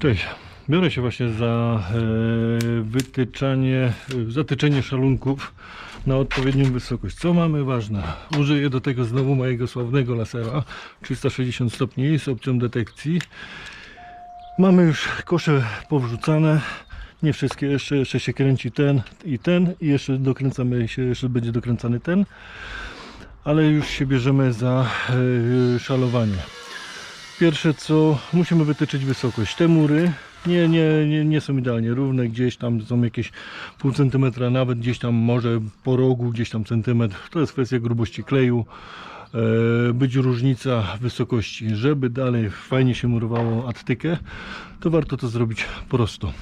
Cześć. Biorę się właśnie za e, wytyczanie, zatyczenie szalunków na odpowiednią wysokość. Co mamy ważne? Użyję do tego znowu mojego sławnego lasera 360 stopni z opcją detekcji. Mamy już kosze powrzucane. Nie wszystkie, jeszcze, jeszcze się kręci ten i ten i jeszcze dokręcamy się, jeszcze będzie dokręcany ten. Ale już się bierzemy za e, szalowanie. Pierwsze co musimy wytyczyć wysokość. Te mury nie, nie, nie, nie są idealnie równe, gdzieś tam są jakieś pół centymetra, nawet gdzieś tam może po rogu, gdzieś tam centymetr. To jest kwestia grubości kleju. E, być różnica wysokości, żeby dalej fajnie się murowało attykę, to warto to zrobić prosto.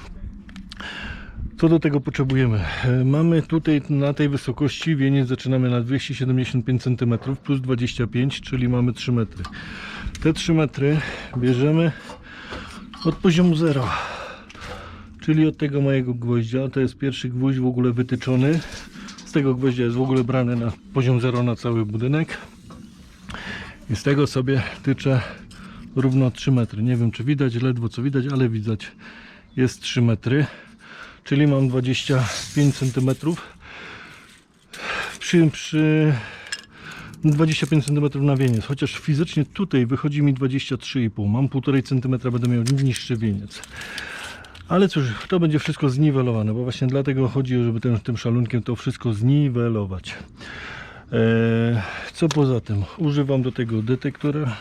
Co do tego potrzebujemy? E, Mamy tutaj na tej wysokości wieniec zaczynamy na 275 cm plus 25, czyli mamy 3 metry. Te 3 metry bierzemy od poziomu zera, czyli od tego mojego gwoździa. To jest pierwszy gwóźdź w ogóle wytyczony. Z tego gwoździa jest w ogóle brany na poziom zero na cały budynek. I z tego sobie tyczę równo 3 metry. Nie wiem czy widać, ledwo co widać, ale widać. Jest 3 metry, czyli mam 25 cm. Przy, przy 25 cm na wieniec, chociaż fizycznie tutaj wychodzi mi 23,5. Mam 1,5 cm, będę miał niższy wieniec. Ale cóż, to będzie wszystko zniwelowane, bo właśnie dlatego chodzi, żeby tym, tym szalunkiem to wszystko zniwelować. Eee, co poza tym? Używam do tego detektora.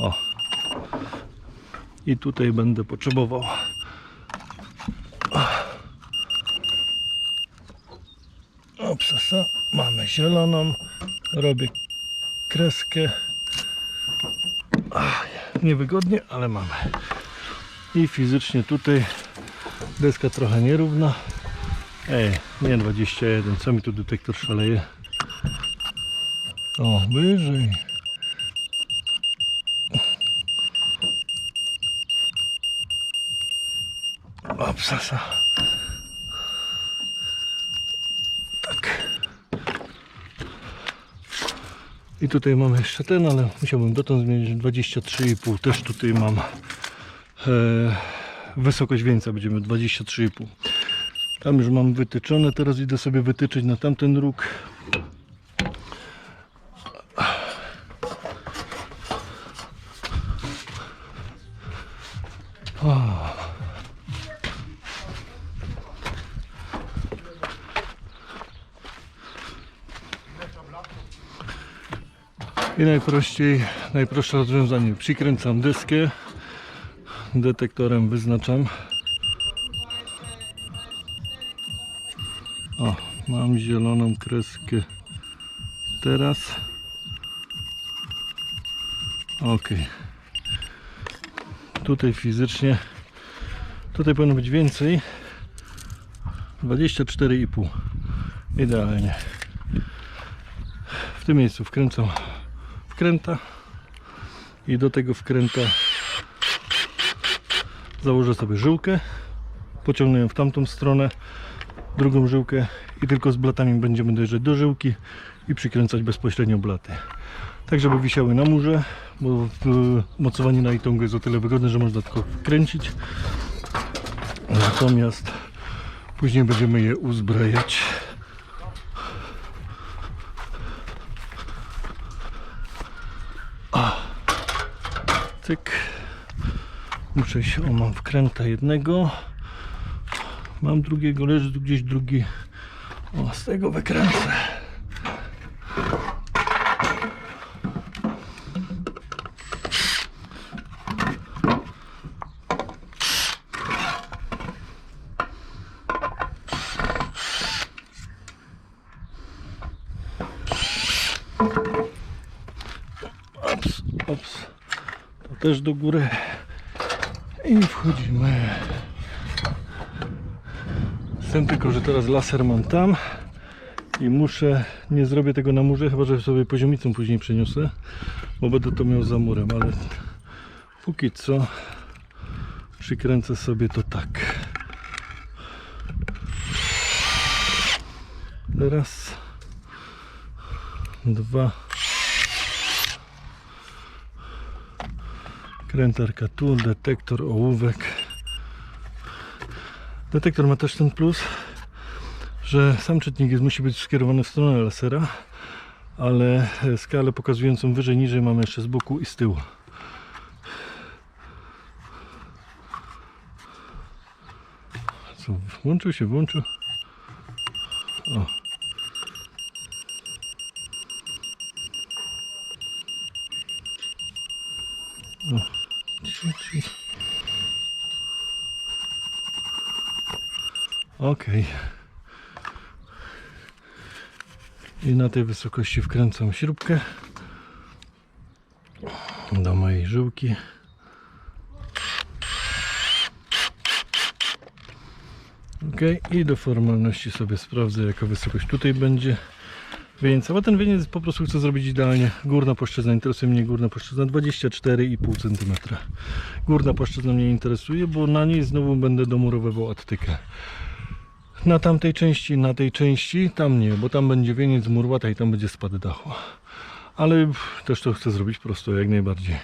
O. I tutaj będę potrzebował Opsasa. Mamy zieloną. Robię kreskę. Ach, niewygodnie, ale mamy. I fizycznie tutaj deska trochę nierówna. Ej, nie 21. Co mi tu detektor szaleje? O, wyżej. Opsasa. I tutaj mamy jeszcze ten, ale musiałbym dotąd zmienić 23,5. Też tutaj mam e, wysokość wieńca, będziemy 23,5. Tam już mam wytyczone, teraz idę sobie wytyczyć na tamten róg. Najprościej, najprostsze rozwiązanie. Przykręcam deskę, detektorem wyznaczam. O, mam zieloną kreskę. Teraz. Ok. Tutaj fizycznie. Tutaj powinno być więcej. 24,5. Idealnie. W tym miejscu wkręcam wkręta i do tego wkręta założę sobie żyłkę pociągnę ją w tamtą stronę drugą żyłkę i tylko z blatami będziemy dojrzeć do żyłki i przykręcać bezpośrednio blaty. Tak żeby wisiały na murze bo mocowanie na itongu jest o tyle wygodne, że można tylko wkręcić. Natomiast później będziemy je uzbrajać Cyk. Muszę się, o mam wkręta jednego. Mam drugiego, leży tu gdzieś drugi. O, z tego wykręcę. Też do góry. I wchodzimy. Tym tylko, że teraz laser mam tam i muszę, nie zrobię tego na murze, chyba że sobie poziomicą później przeniosę, bo będę to miał za murem, ale póki co przykręcę sobie to tak. Raz, dwa, Krętarka tu, detektor, ołówek. Detektor ma też ten plus, że sam czytnik musi być skierowany w stronę lasera, ale e, skalę pokazującą wyżej, niżej mamy jeszcze z boku i z tyłu. Co, włączył się, włączył. O. Okej. I na tej wysokości wkręcam śrubkę do mojej żyłki. Ok, i do formalności sobie sprawdzę, jaka wysokość tutaj będzie wieńca. Bo ten wieniec po prostu chcę zrobić idealnie. Górna płaszczyzna interesuje mnie, górna płaszczyzna 24,5 cm. Górna płaszczyzna mnie interesuje, bo na niej znowu będę domurowywał attykę. Na tamtej części, na tej części, tam nie, bo tam będzie wieniec murłata i tam będzie spad dachu. Ale też to chcę zrobić prosto, jak najbardziej.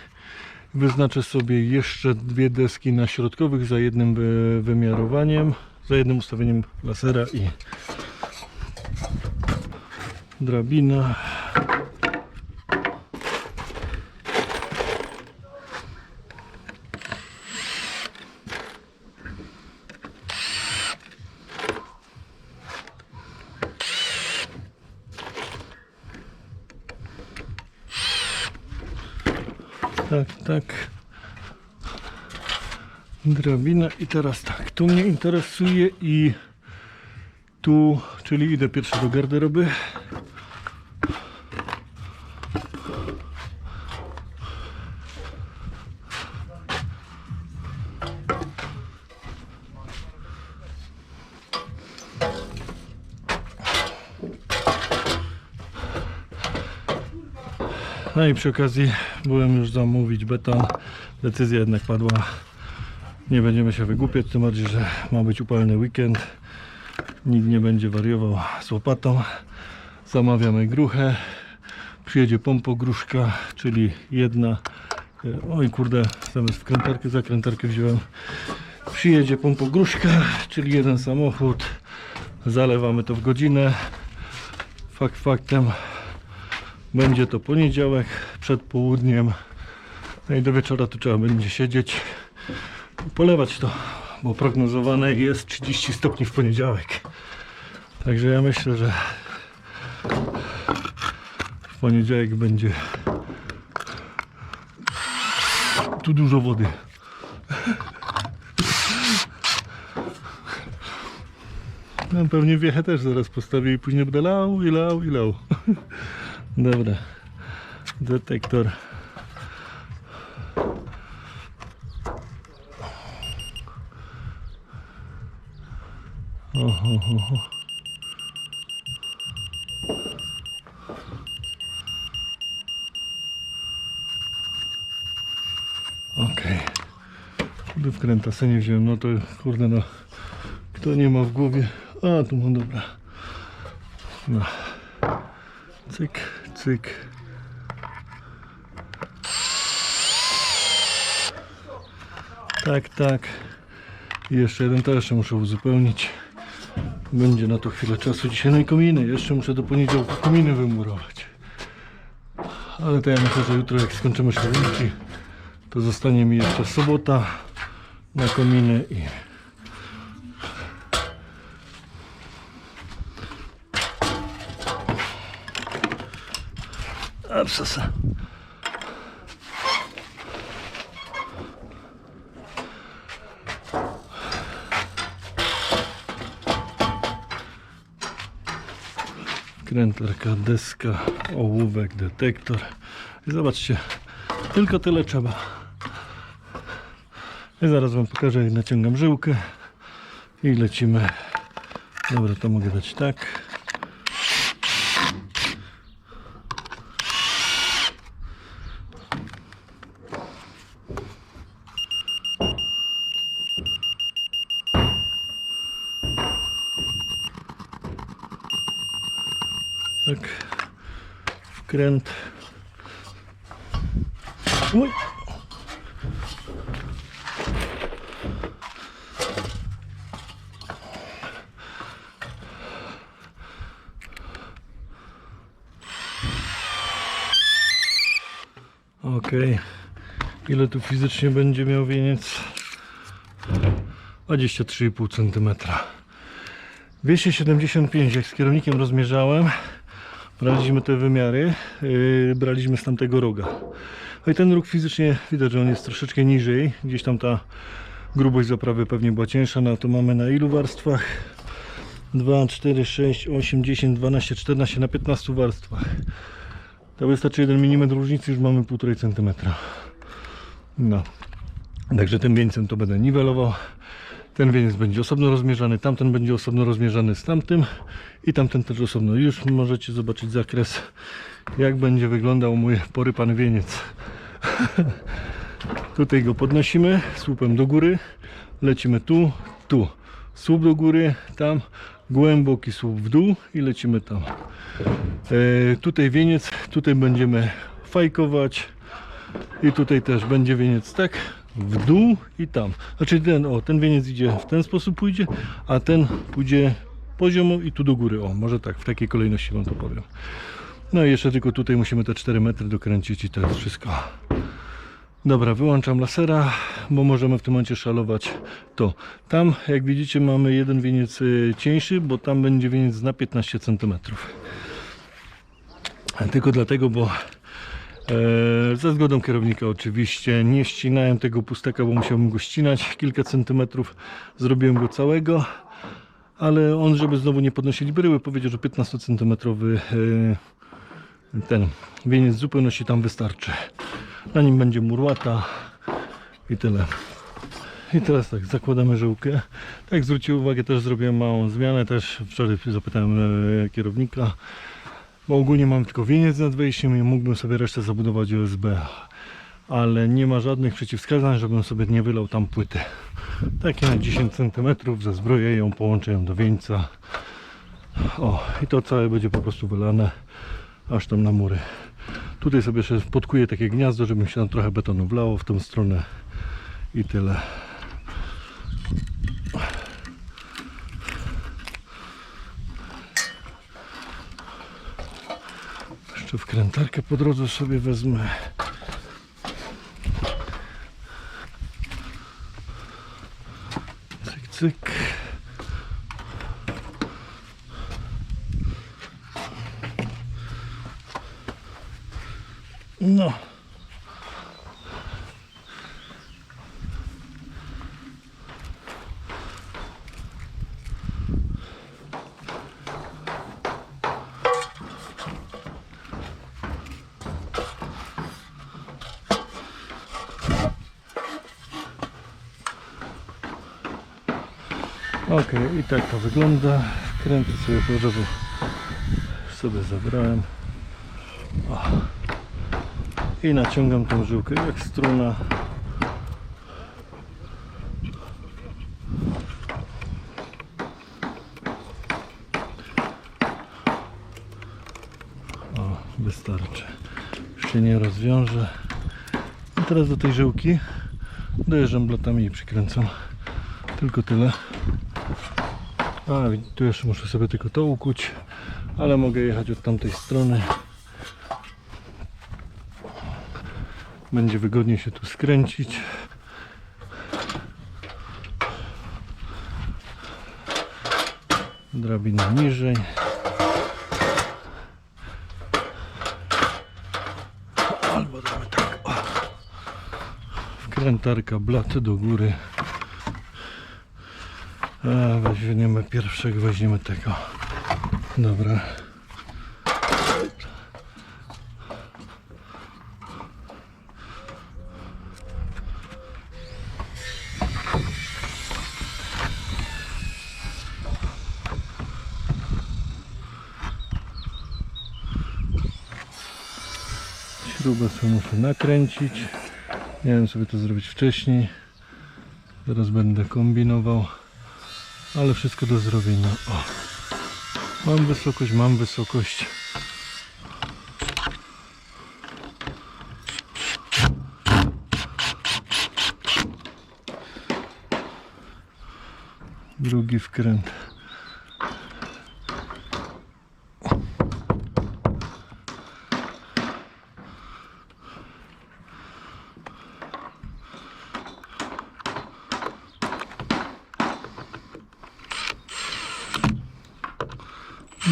Wyznaczę sobie jeszcze dwie deski na środkowych za jednym wy- wymiarowaniem, za jednym ustawieniem lasera i drabina. Tak, tak. Drabina i teraz tak, tu mnie interesuje i tu, czyli idę pierwszy do garderoby. No i przy okazji byłem już zamówić beton. Decyzja jednak padła. Nie będziemy się wygłupiać, tym bardziej, że ma być upalny weekend. Nikt nie będzie wariował z łopatą. Zamawiamy gruchę. Przyjedzie pompo gruszka, czyli jedna. e, Oj kurde, zamiast wkrętarkę, zakrętarkę wziąłem. Przyjedzie pompo gruszka, czyli jeden samochód. Zalewamy to w godzinę. Fakt faktem będzie to poniedziałek przed południem. No i do wieczora tu trzeba będzie siedzieć polewać to, bo prognozowane jest 30 stopni w poniedziałek. Także ja myślę, że w poniedziałek będzie tu dużo wody. No, pewnie wiechę też zaraz postawię i później będę lał i lał i lał. Dobra. Detektor. Oho, oho. Okej. Kurde wkręta se nie wziąłem, no to kurde no. Kto nie ma w głowie? A, tu mam dobra. No. Cyk, cyk. Tak, tak. I jeszcze jeden to jeszcze muszę uzupełnić. Będzie na to chwilę czasu dzisiaj. No i kominy. Jeszcze muszę do poniedziałku kominy wymurować. Ale to ja myślę, że jutro jak skończymy szalunki, to zostanie mi jeszcze sobota na kominy i Absasa. Krętarka, deska, ołówek, detektor. I zobaczcie, tylko tyle trzeba. I zaraz Wam pokażę, jak naciągam żyłkę i lecimy. Dobra, to mogę dać tak. tak wkręt. Uj. Okej. Ile tu fizycznie będzie miał wieniec? 23,5 cm. 275 jak z kierownikiem rozmierzałem braliśmy te wymiary, yy, braliśmy z tamtego roga. No i ten róg fizycznie widać, że on jest troszeczkę niżej, gdzieś tam ta grubość zaprawy pewnie była cięższa, no to mamy na ilu warstwach? 2, 4, 6, 8, 10, 12, 14 na 15 warstwach. To wystarczy 1 mm różnicy, już mamy 1,5 cm. No. Także tym wieńcem to będę niwelował. Ten wieniec będzie osobno rozmierzany, tamten będzie osobno rozmierzany z tamtym i tamten też osobno. Już możecie zobaczyć zakres, jak będzie wyglądał mój porypany wieniec. Tutaj go podnosimy słupem do góry, lecimy tu, tu. Słup do góry, tam, głęboki słup w dół i lecimy tam. E, tutaj wieniec, tutaj będziemy fajkować i tutaj też będzie wieniec tak, w dół i tam. Znaczy ten, o, ten wieniec idzie w ten sposób pójdzie, a ten pójdzie poziomo i tu do góry. O, może tak, w takiej kolejności wam to powiem. No i jeszcze tylko tutaj musimy te 4 metry dokręcić i to jest wszystko. Dobra, wyłączam lasera, bo możemy w tym momencie szalować to. Tam, jak widzicie, mamy jeden wieniec y, cieńszy, bo tam będzie wieniec na 15 cm. Tylko dlatego, bo ze zgodą kierownika oczywiście nie ścinałem tego pustaka, bo musiałbym go ścinać kilka centymetrów. Zrobiłem go całego, ale on, żeby znowu nie podnosić bryły, powiedział, że 15 centymetrowy e, ten wieniec zupełności tam wystarczy. Na nim będzie murłata i tyle. I teraz tak, zakładamy żyłkę. Tak zwrócił uwagę, też zrobiłem małą zmianę. Też wczoraj zapytałem e, kierownika, bo ogólnie mam tylko wieniec nad wejściem i mógłbym sobie resztę zabudować USB. Ale nie ma żadnych przeciwwskazań, żebym sobie nie wylał tam płyty. Takie na 10 cm, zezbroję ją, połączę ją do wieńca. O, i to całe będzie po prostu wylane aż tam na mury. Tutaj sobie jeszcze podkuję takie gniazdo, żeby się tam trochę betonu wlało w tą stronę i tyle. Jeszcze wkrętarkę po drodze sobie wezmę. Cyk, cyk. No. Ok, i tak to wygląda. Kręty sobie po sobie zabrałem. O. I naciągam tą żyłkę jak struna. O, wystarczy. Już się nie rozwiąże. I teraz do tej żyłki dojeżdżam blatami i przykręcam. Tylko tyle a tu jeszcze muszę sobie tylko to ukuć ale mogę jechać od tamtej strony będzie wygodnie się tu skręcić. Drabina niżej. Albo damy tak. Wkrętarka blaty do góry. A, weźmiemy pierwszego, weźmiemy tego. Dobra. Śrubę sobie muszę nakręcić. Miałem sobie to zrobić wcześniej. Teraz będę kombinował. Ale wszystko do zrobienia. O. Mam wysokość, mam wysokość. Drugi wkręt.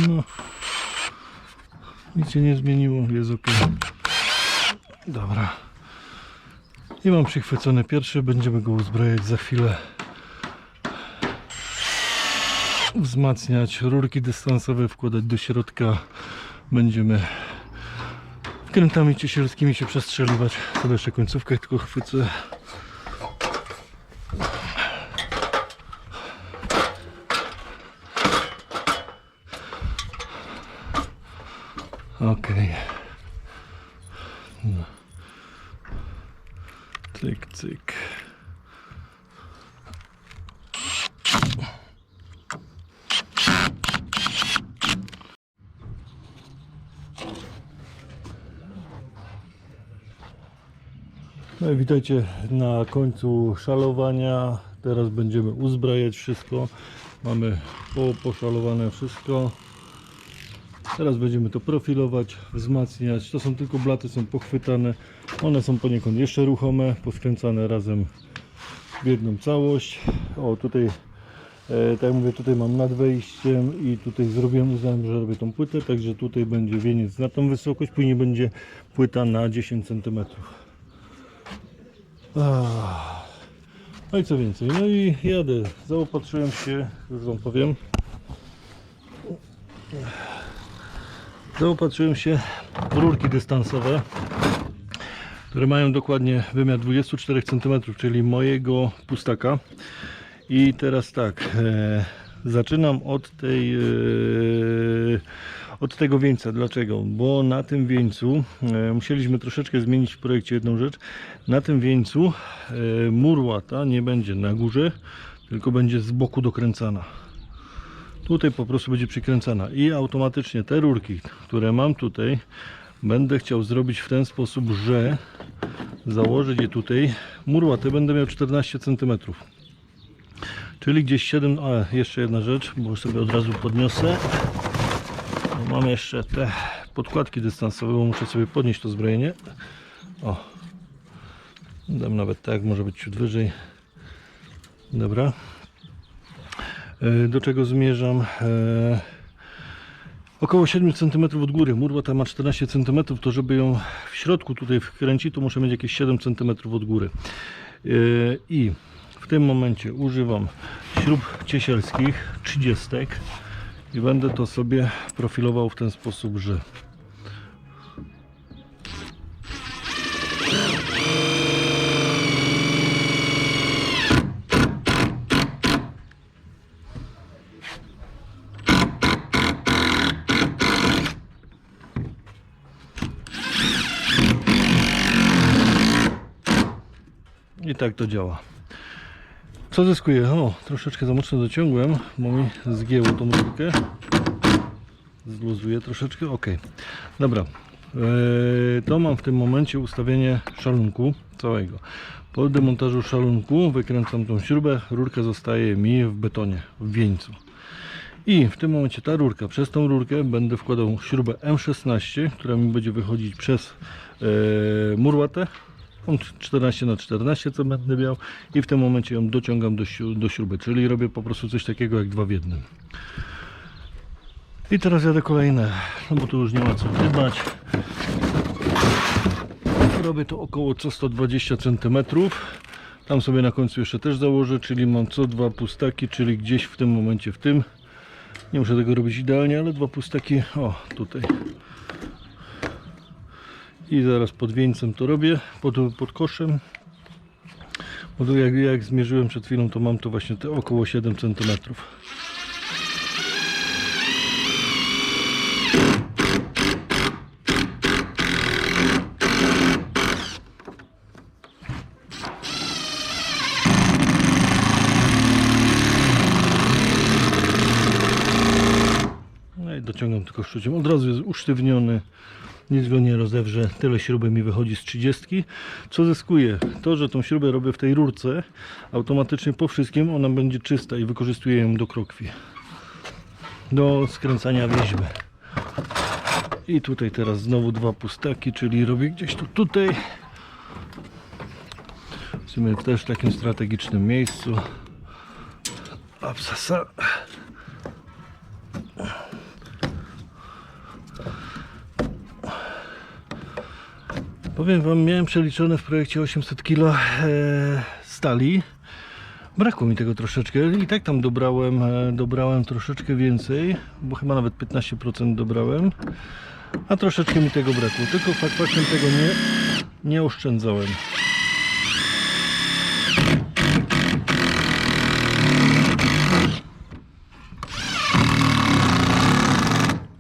No. Nic się nie zmieniło, jest ok. Dobra. I mam przychwycony pierwszy, będziemy go uzbrajać za chwilę. Wzmacniać rurki dystansowe, wkładać do środka. Będziemy wkrętami ciesielskimi się przestrzeliwać. Sobie jeszcze końcówkę tylko chwycę. Okej. No. Cyk, cyk. No i witajcie na końcu szalowania. Teraz będziemy uzbrajać wszystko. Mamy po, poszalowane wszystko. Teraz będziemy to profilować, wzmacniać. To są tylko blaty, są pochwytane. One są poniekąd jeszcze ruchome, poskręcane razem w jedną całość. O, tutaj, e, tak jak mówię, tutaj mam nad wejściem i tutaj zrobiłem, uznałem, że robię tą płytę, także tutaj będzie wieniec na tą wysokość, później będzie płyta na 10 cm. No i co więcej, no i jadę. Zaopatrzyłem się, już Wam powiem. Zaopatrzyłem się w rurki dystansowe, które mają dokładnie wymiar 24 cm, czyli mojego pustaka. I teraz tak, e, zaczynam od tej e, od tego wieńca. Dlaczego? Bo na tym wieńcu e, musieliśmy troszeczkę zmienić w projekcie jedną rzecz. Na tym wieńcu e, mur łata nie będzie na górze, tylko będzie z boku dokręcana. Tutaj po prostu będzie przykręcana i automatycznie te rurki, które mam tutaj, będę chciał zrobić w ten sposób, że założyć je tutaj. Mur łaty będę miał 14 cm. Czyli gdzieś 7. A jeszcze jedna rzecz, bo sobie od razu podniosę. Mam jeszcze te podkładki dystansowe, bo muszę sobie podnieść to zbrojenie. O, dam nawet tak, może być ciut wyżej. Dobra. E, Do czego zmierzam? E, Około 7 cm od góry. Murwa ta ma 14 cm, to żeby ją w środku tutaj wkręcić, to muszę mieć jakieś 7 cm od góry. E, I w tym momencie używam śrub ciesielskich 30 i będę to sobie profilował w ten sposób, że I tak to działa. Co zyskuję? O, troszeczkę za mocno dociągłem, bo mi zgięło tą rurkę. Zluzuję troszeczkę, ok. Dobra, eee, to mam w tym momencie ustawienie szalunku całego. Po demontażu szalunku wykręcam tą śrubę, rurka zostaje mi w betonie, w wieńcu. I w tym momencie ta rurka, przez tą rurkę będę wkładał śrubę M16, która mi będzie wychodzić przez e, murłatę. On 14 na 14 co będę miał i w tym momencie ją dociągam do, do śruby, czyli robię po prostu coś takiego jak dwa w jednym. I teraz jadę kolejne, no bo tu już nie ma co dbać. Robię to około co 120 cm. Tam sobie na końcu jeszcze też założę, czyli mam co dwa pustaki, czyli gdzieś w tym momencie w tym. Nie muszę tego robić idealnie, ale dwa pustaki, o tutaj. I zaraz pod wieńcem to robię, pod, pod koszem. Bo tu jak, jak zmierzyłem przed chwilą, to mam to właśnie te około 7 cm. No i dociągam tylko szczuciem. Od razu jest usztywniony. Nic go nie rozewrze. Tyle śruby mi wychodzi z 30. Co zyskuję? To, że tą śrubę robię w tej rurce, automatycznie po wszystkim ona będzie czysta i wykorzystuję ją do krokwi. Do skręcania wieźby. I tutaj teraz znowu dwa pustaki, czyli robię gdzieś tu tutaj. W sumie też w takim strategicznym miejscu. Absasa. Powiem Wam, miałem przeliczone w projekcie 800 kg e, stali. Brakło mi tego troszeczkę i tak tam dobrałem, e, dobrałem troszeczkę więcej, bo chyba nawet 15% dobrałem, a troszeczkę mi tego brakło. Tylko fakt faktem tego nie, nie oszczędzałem.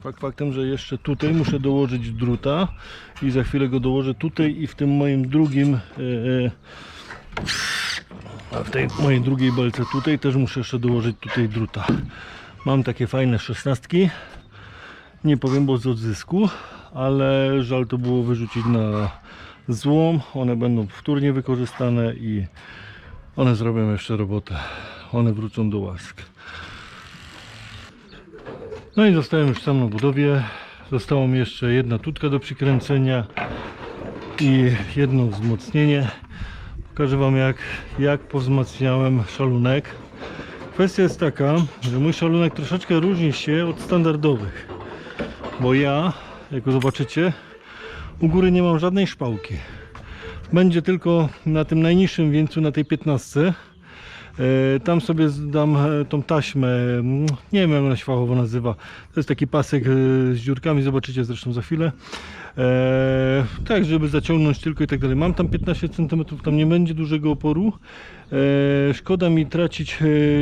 Fakt faktem, że jeszcze tutaj muszę dołożyć druta i za chwilę go dołożę tutaj i w tym moim drugim e, e, w tej mojej drugiej belce tutaj też muszę jeszcze dołożyć tutaj druta. Mam takie fajne szesnastki. Nie powiem, bo z odzysku, ale żal to było wyrzucić na złom. One będą wtórnie wykorzystane i one zrobią jeszcze robotę. One wrócą do łask. No i zostałem już sam na budowie. Zostało mi jeszcze jedna tutka do przykręcenia i jedno wzmocnienie. Pokażę Wam jak, jak powzmacniałem szalunek. Kwestia jest taka, że mój szalunek troszeczkę różni się od standardowych. Bo ja, jak zobaczycie, u góry nie mam żadnej szpałki. Będzie tylko na tym najniższym wieńcu, na tej 15. E, Tam sobie dam e, tą taśmę, mm, nie wiem jak ona się fachowo nazywa. To jest taki pasek e, z dziurkami, zobaczycie zresztą za chwilę. Tak, żeby zaciągnąć tylko i tak dalej. Mam tam 15 cm, tam nie będzie dużego oporu. Szkoda mi tracić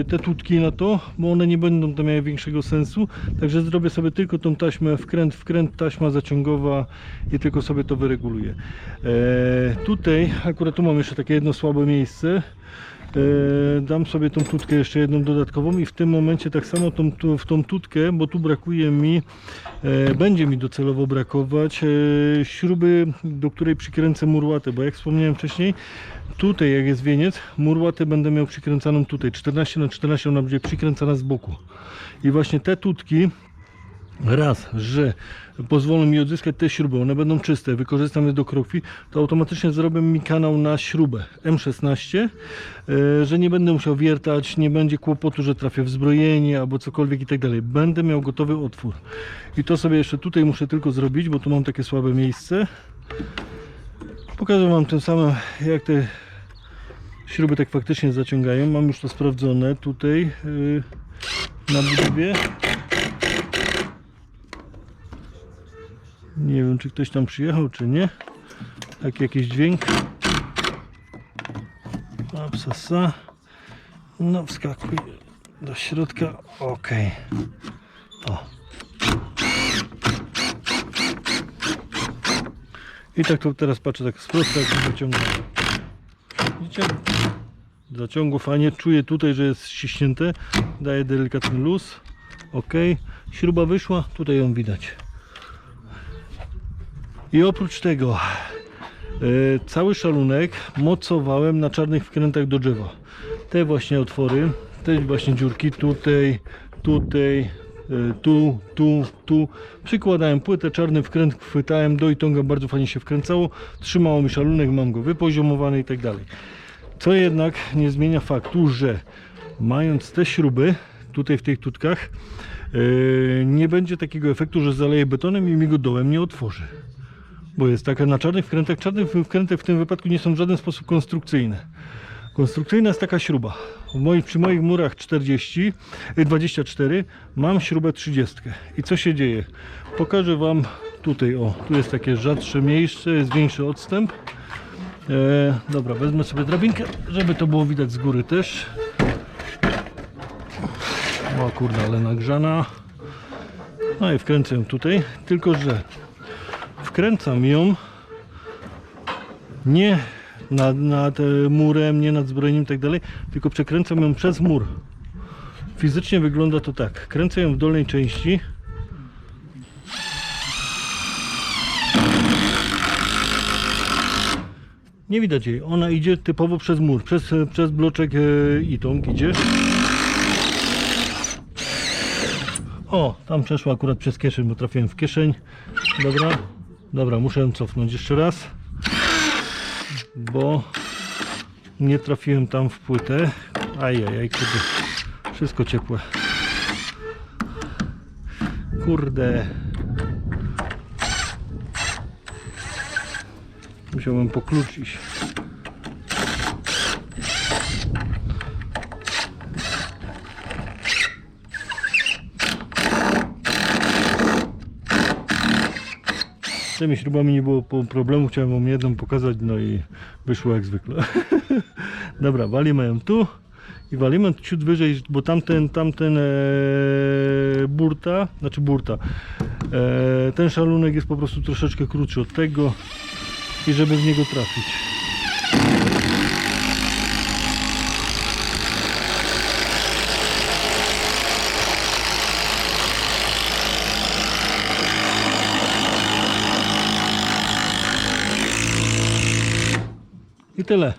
te tutki na to, bo one nie będą tam miały większego sensu. Także zrobię sobie tylko tą taśmę wkręt, wkręt, taśma zaciągowa i tylko sobie to wyreguluję. Tutaj, akurat tu mam jeszcze takie jedno słabe miejsce. E, dam sobie tą tutkę jeszcze jedną dodatkową i w tym momencie tak samo tą, tu, w tą tutkę, bo tu brakuje mi, e, będzie mi docelowo brakować e, śruby, do której przykręcę murłatę, bo jak wspomniałem wcześniej, tutaj jak jest wieniec, murłatę będę miał przykręcaną tutaj, 14 na 14 ona będzie przykręcana z boku. I właśnie te tutki raz, że pozwolą mi odzyskać te śruby, one będą czyste, wykorzystam je do krokwi, to automatycznie zrobię mi kanał na śrubę M16, e, że nie będę musiał wiertać, nie będzie kłopotu, że trafię w zbrojenie albo cokolwiek i tak dalej. Będę miał gotowy otwór. I to sobie jeszcze tutaj muszę tylko zrobić, bo tu mam takie słabe miejsce. Pokażę Wam tym samym, jak te śruby tak faktycznie zaciągają. Mam już to sprawdzone tutaj yy, na budowie. Nie wiem, czy ktoś tam przyjechał, czy nie. Tak, jakiś dźwięk. Apsasa. No, wskakuj do środka. Ok. O. I tak to teraz patrzę tak z prosta, jak się zaciąga. Widzicie? Zaciągu fajnie. Czuję tutaj, że jest ściśnięte. Daję delikatny luz. Ok. Śruba wyszła. Tutaj ją widać. I oprócz tego e, cały szalunek mocowałem na czarnych wkrętach do drzewa. Te właśnie otwory, te właśnie dziurki tutaj, tutaj, e, tu, tu, tu. Przykładałem płytę, czarny wkręt chwytałem do itonga, bardzo fajnie się wkręcało. Trzymało mi szalunek, mam go wypoziomowany i tak dalej. Co jednak nie zmienia faktu, że mając te śruby tutaj w tych tutkach, e, nie będzie takiego efektu, że zaleję betonem i mi go dołem nie otworzy bo jest taka na czarnych wkrętach. Czarne wkręty w tym wypadku nie są w żaden sposób konstrukcyjne. Konstrukcyjna jest taka śruba. Moich, przy moich murach 40, y, 24 mam śrubę 30. I co się dzieje? Pokażę Wam tutaj, o, tu jest takie rzadsze miejsce, jest większy odstęp. E, dobra, wezmę sobie drabinkę, żeby to było widać z góry też. O kurde, ale nagrzana. No i wkręcę tutaj, tylko że wkręcam ją nie nad, nad e, murem, nie nad zbrojeniem i tak dalej, tylko przekręcam ją przez mur. Fizycznie wygląda to tak. Kręcę ją w dolnej części. Nie widać jej. Ona idzie typowo przez mur, przez, przez bloczek e, idzie. O, tam przeszła akurat przez kieszeń, bo trafiłem w kieszeń. Dobra, dobra, muszę cofnąć jeszcze raz, bo nie trafiłem tam w płytę. Ajajaj, kurde, wszystko ciepłe. Kurde. musiałem pokluczyć. Z tymi śrubami nie było problemu, chciałem wam jedną pokazać, no i wyszło jak zwykle. Dobra, walimy ją tu i walimy ciut wyżej, bo tamten, tamten e, burta, znaczy burta, e, ten szalunek jest po prostu troszeczkę krótszy od tego i żeby w niego trafić. Tyle.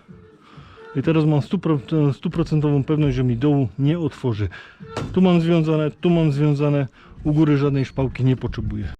I teraz mam stupro- stuprocentową pewność, że mi dołu nie otworzy. Tu mam związane, tu mam związane, u góry żadnej szpałki nie potrzebuję.